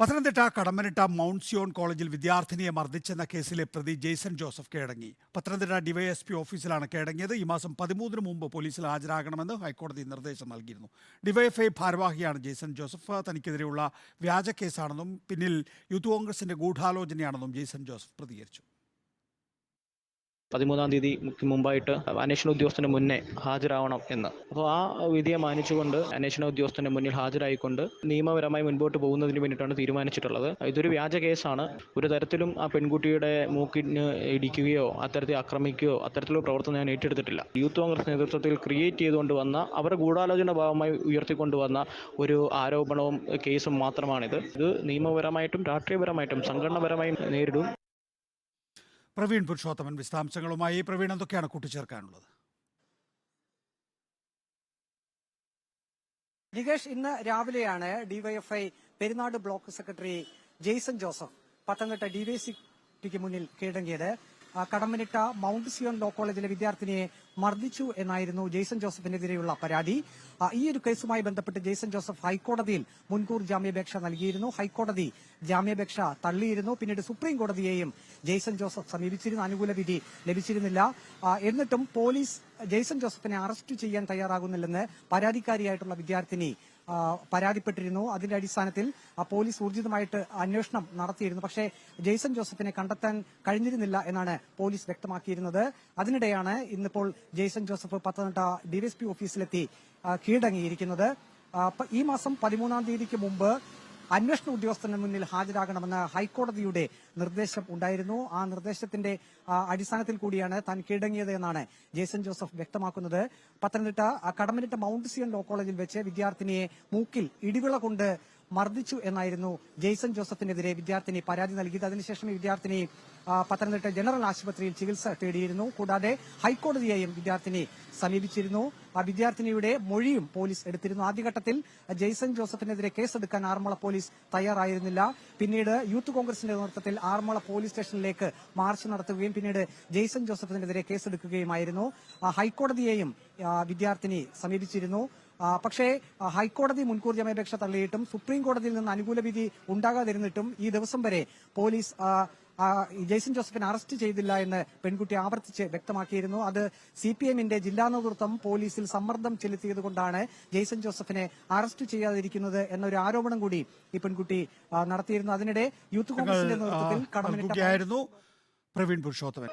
Pathanamthitta Kadammanitta mount Zion കോളേജിൽ വിദ്യാർത്ഥിനിയെ മർദ്ദിച്ചെന്ന കേസിലെ പ്രതി ജെയ്സൺ ജോസഫ് കീഴടങ്ങി. പത്തനംതിട്ട ഡിവൈഎസ്പി ഓഫീസിലാണ് കീഴടങ്ങിയത്. ഈ മാസം പതിമൂന്നിന് മുമ്പ് പോലീസിൽ ഹാജരാകണമെന്ന് ഹൈക്കോടതി നിർദ്ദേശം നൽകിയിരുന്നു. ഡിവൈഎഫ്ഐ ഭാരവാഹിയാണ് ജെയ്സൺ ജോസഫ്. തനിക്കെതിരെയുള്ള വ്യാജ കേസാണെന്നും പിന്നിൽ യൂത്ത് കോൺഗ്രസിന്റെ ഗൂഢാലോചനയാണെന്നും ജെയ്സൺ ജോസഫ് പ്രതികരിച്ചു. പതിമൂന്നാം തീയതി മുമ്പായിട്ട് അന്വേഷണ ഉദ്യോഗസ്ഥന് മുന്നേ ഹാജരാവണം എന്ന്. അപ്പോൾ ആ വിധിയെ മാനിച്ചുകൊണ്ട് അന്വേഷണ ഉദ്യോഗസ്ഥന്റെ മുന്നിൽ ഹാജരായിക്കൊണ്ട് നിയമപരമായി മുൻപോട്ട് പോകുന്നതിന് വേണ്ടിയിട്ടാണ് തീരുമാനിച്ചിട്ടുള്ളത്. ഇതൊരു വ്യാജ കേസാണ്. ഒരു തരത്തിലും ആ പെൺകുട്ടിയുടെ മൂക്കിന് ഇടിക്കുകയോ അത്തരത്തിൽ ആക്രമിക്കുകയോ അത്തരത്തിലുള്ള പ്രവർത്തനം ഞാൻ ഏറ്റെടുത്തിട്ടില്ല. യൂത്ത് കോൺഗ്രസ് നേതൃത്വത്തിൽ ക്രിയേറ്റ് ചെയ്തുകൊണ്ട് വന്ന അവരുടെ ഗൂഢാലോചന ഭാഗമായി ഉയർത്തിക്കൊണ്ടുവന്ന ഒരു ആരോപണവും കേസും മാത്രമാണിത്. ഇത് നിയമപരമായിട്ടും രാഷ്ട്രീയപരമായിട്ടും സംഘടനാപരമായും നേരിടും. പ്രവീൺ പുരുഷോത്തമൻ വിശദാംശങ്ങളുമായി. പ്രവീൺ എന്തൊക്കെയാണ് കൂട്ടിച്ചേർക്കാനുള്ളത്? നികേഷ് ഇന്ന് രാവിലെയാണ് DYFI Perunad block secretary Jaison Joseph Pathanamthitta ഡിവൈസിക്ക് മുന്നിൽ കീഴടങ്ങിയത്. കടമ്പനിട്ട മൗണ്ട് സിയോൺ ലോ കോളേജിലെ വിദ്യാർത്ഥിനിയെ മർദ്ദിച്ചു എന്നായിരുന്നു ജെയ്സൺ ജോസഫിനെതിരെയുള്ള പരാതി. ഈ ഒരു കേസുമായി ബന്ധപ്പെട്ട് ജെയ്സൺ ജോസഫ് ഹൈക്കോടതിയിൽ മുൻകൂർ ജാമ്യാപേക്ഷ നൽകിയിരുന്നു. ഹൈക്കോടതി ജാമ്യാപേക്ഷ തള്ളിയിരുന്നു. പിന്നീട് സുപ്രീം കോടതിയെയും ജെയ്സൺ ജോസഫ് സമീപിച്ചിരുന്നു. അനുകൂല വിധി ലഭിച്ചിരുന്നില്ല. എന്നിട്ടും പോലീസ് ജെയ്സൺ ജോസഫിനെ അറസ്റ്റ് ചെയ്യാൻ തയ്യാറാകുന്നില്ലെന്ന് പരാതിക്കാരിയായിട്ടുള്ള വിദ്യാർത്ഥിനി പരാതിപ്പെട്ടിരുന്നു. അതിന്റെ അടിസ്ഥാനത്തിൽ പോലീസ് ഊർജിതമായിട്ട് അന്വേഷണം നടത്തിയിരുന്നു. പക്ഷേ ജെയ്സൺ ജോസഫിനെ കണ്ടെത്താൻ കഴിഞ്ഞിരുന്നില്ല എന്നാണ് പോലീസ് വ്യക്തമാക്കിയിരുന്നത്. അതിനിടെയാണ് ഇന്നിപ്പോൾ ജെയ്സൺ ജോസഫ് പത്തനംതിട്ട ഡിവൈഎസ്പി ഓഫീസിലെത്തി കീഴടങ്ങിയിരിക്കുന്നത്. ഈ മാസം പതിമൂന്നാം തീയതിക്ക് മുമ്പ് അന്വേഷണ ഉദ്യോഗസ്ഥന് മുന്നിൽ ഹാജരാകണമെന്ന് ഹൈക്കോടതിയുടെ നിർദ്ദേശം ഉണ്ടായിരുന്നു. ആ നിർദ്ദേശത്തിന്റെ അടിസ്ഥാനത്തിൽ കൂടിയാണ് താൻ കീഴടങ്ങിയത് എന്നാണ് ജോസഫ് വ്യക്തമാക്കുന്നത്. Pathanamthitta Kadammanitta Mount Zion law കോളേജിൽ വെച്ച് വിദ്യാർത്ഥിനിയെ മൂക്കിൽ ഇടിവിള കൊണ്ട് മർദ്ദിച്ചു എന്നായിരുന്നു ജെയ്സൺ ജോസഫിനെതിരെ വിദ്യാർത്ഥിനി പരാതി നൽകിയത്. അതിനുശേഷം ഈ വിദ്യാർത്ഥിനി പത്തനംതിട്ട ജനറൽ ആശുപത്രിയിൽ ചികിത്സ തേടിയിരുന്നു. കൂടാതെ ഹൈക്കോടതിയെയും വിദ്യാർത്ഥിനി സമീപിച്ചിരുന്നു. ആ വിദ്യാർത്ഥിനിയുടെ മൊഴിയും പോലീസ് എടുത്തിരുന്നു. ആദ്യഘട്ടത്തിൽ ജെയ്സൺ ജോസഫിനെതിരെ കേസെടുക്കാൻ ആറന്മുള പോലീസ് തയ്യാറായിരുന്നില്ല. പിന്നീട് യൂത്ത് കോൺഗ്രസിന്റെ നേതൃത്വത്തിൽ ആറന്മുള പോലീസ് സ്റ്റേഷനിലേക്ക് മാർച്ച് നടത്തുകയും പിന്നീട് ജെയ്സൺ ജോസഫിനെതിരെ കേസെടുക്കുകയുമായിരുന്നു. ഹൈക്കോടതിയെയും വിദ്യാർത്ഥിനി സമീപിച്ചിരുന്നു. പക്ഷേ ഹൈക്കോടതി മുൻകൂർ ജാമ്യാപേക്ഷ തള്ളിയിട്ടും സുപ്രീം കോടതിയിൽ നിന്ന് അനുകൂല വിധി ഉണ്ടാകാതിരുന്നിട്ടും ഈ ദിവസം വരെ പോലീസ് ജെയ്സൺ ജോസഫിനെ അറസ്റ്റ് ചെയ്തില്ല എന്ന് പെൺകുട്ടി ആവർത്തിച്ച് വ്യക്തമാക്കിയിരുന്നു. അത് സി പി എമ്മിന്റെ ജില്ലാ നേതൃത്വം പോലീസിൽ സമ്മർദ്ദം ചെലുത്തിയതുകൊണ്ടാണ് ജെയ്സൺ ജോസഫിനെ അറസ്റ്റ് ചെയ്യാതിരിക്കുന്നത് എന്നൊരു ആരോപണം കൂടി ഈ പെൺകുട്ടി നടത്തിയിരുന്നു. അതിനിടെ യൂത്ത് കോൺഗ്രസിന്റെ നേതൃത്വത്തിൽ കടമ്പനിട്ട നൽകുകയായിരുന്നു പ്രവീൺ പുരുഷോത്തമൻ.